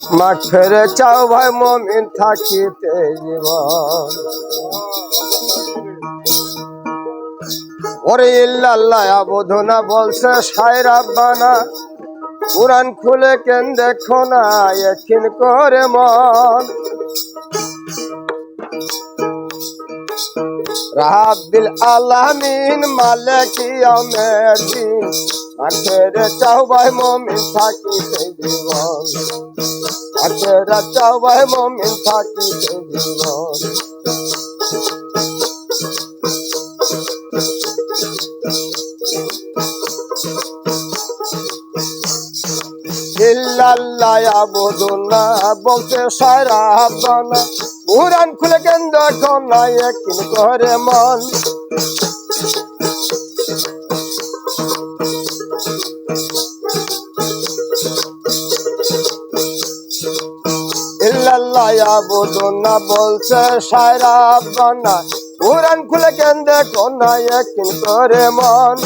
মাঠ ফেরে চাও ভাই মমিন থাকিতে জীবন। ওরে ইল্লাল্লাহ আবোধনা বলছে সাই রাব্বানা কোরআন খুলে কেন দেখো না এখিন করে মন। রাব্বিল আলামিন মালিকি আমেদিন আখেরে চাও ভাই মমিন থাকিতে জীবন। আখেরে চাও ভাই মমিন থাকিতে জীবন। ইল্লাল্লাহ আবুদুল্লাহ বলতে সারা হাব্বানা কোরআন খুলে কেন দেখো না করে মন। ইল্লাল্লাহ আবুদুল্লাহ বলছে, সায়রা আব্বানা, কোরআন খুলে কেন দেখো না একিন করে মন।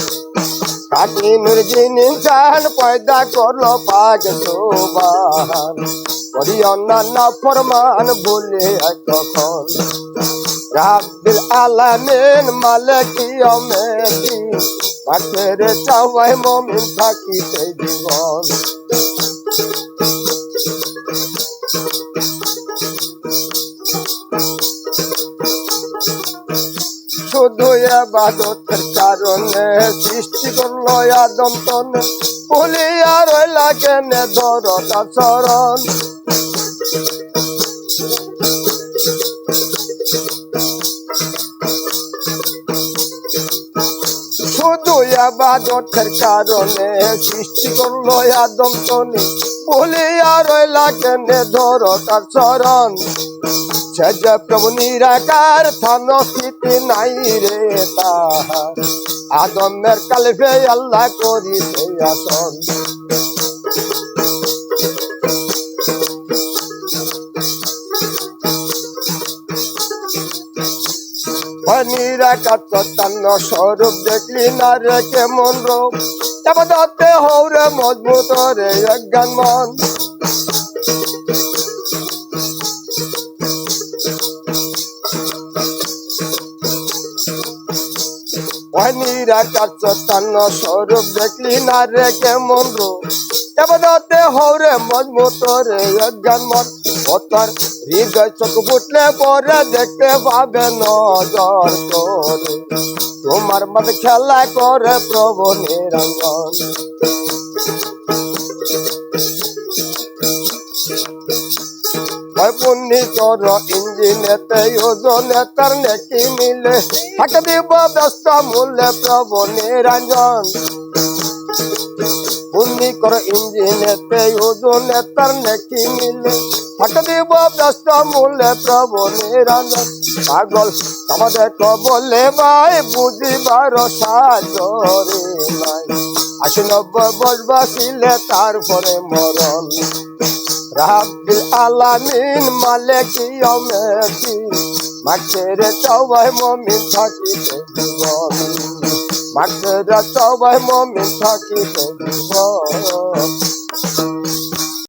কাটি নুরজিন ইনসান পয়দা করল পাক সোবান করি অন্যান্য ফরমান বলে কখন রাব্বিল আলামিন মালিকি অমেদি পাখের চাওয়াই মমিন থাকিতে জীবন। শুধু আবাদতের কারণে সৃষ্টি করল আদম তনে বলিয়া রইলা কেনে ধরতা চরণ শুধু আবাদতের কারণে সৃষ্টি করল আদম তনে বলিয়া রইলা কেনে ধরতা চরণ। সে যে প্রভু নিরাকার থান স্থিতি নাই রে তাহার। আদমের কালভে আল্লাহ করিতে আসন। চৈতন্য স্বরূপ দেখলি না রে কেমন রূপ? এবাদতে হৌরে মজবুত রে অজ্ঞান মন। চৈতন্য স্বরূপ দেখলি না রে কেমন রূপ? এবাদতে হৌরে মজবুত রে অজ্ঞান মন। ওতর হৃদয় চোখ ফুটলে পরে দেখতে পাবে নজর করে তোমার মত খেলা করে প্রভু নিরঞ্জন কর ইঞ্জিনেতে ওজনে নেকি মিলে থাকে দিব ব্যস্ত মূল্যে প্রভু নিরঞ্জন। পুণ্যি কর ইঞ্জিনেতে, ওজনে তার নেকি মিলে। থাকে দিব ব্যস্ত মূল্যে প্রভু পাগল, আমাদের কবলে ভাই, বুঝিবার সাজরে নাই। আশি নব্বই বসবাসিলে তারপরে মরণ। রাব্বিল আলামিন, মালিকি অমেদি মাঠের চৌবাই মমিন থাকিতে জীবন। মাঠের সবাই মমিন থাকিতে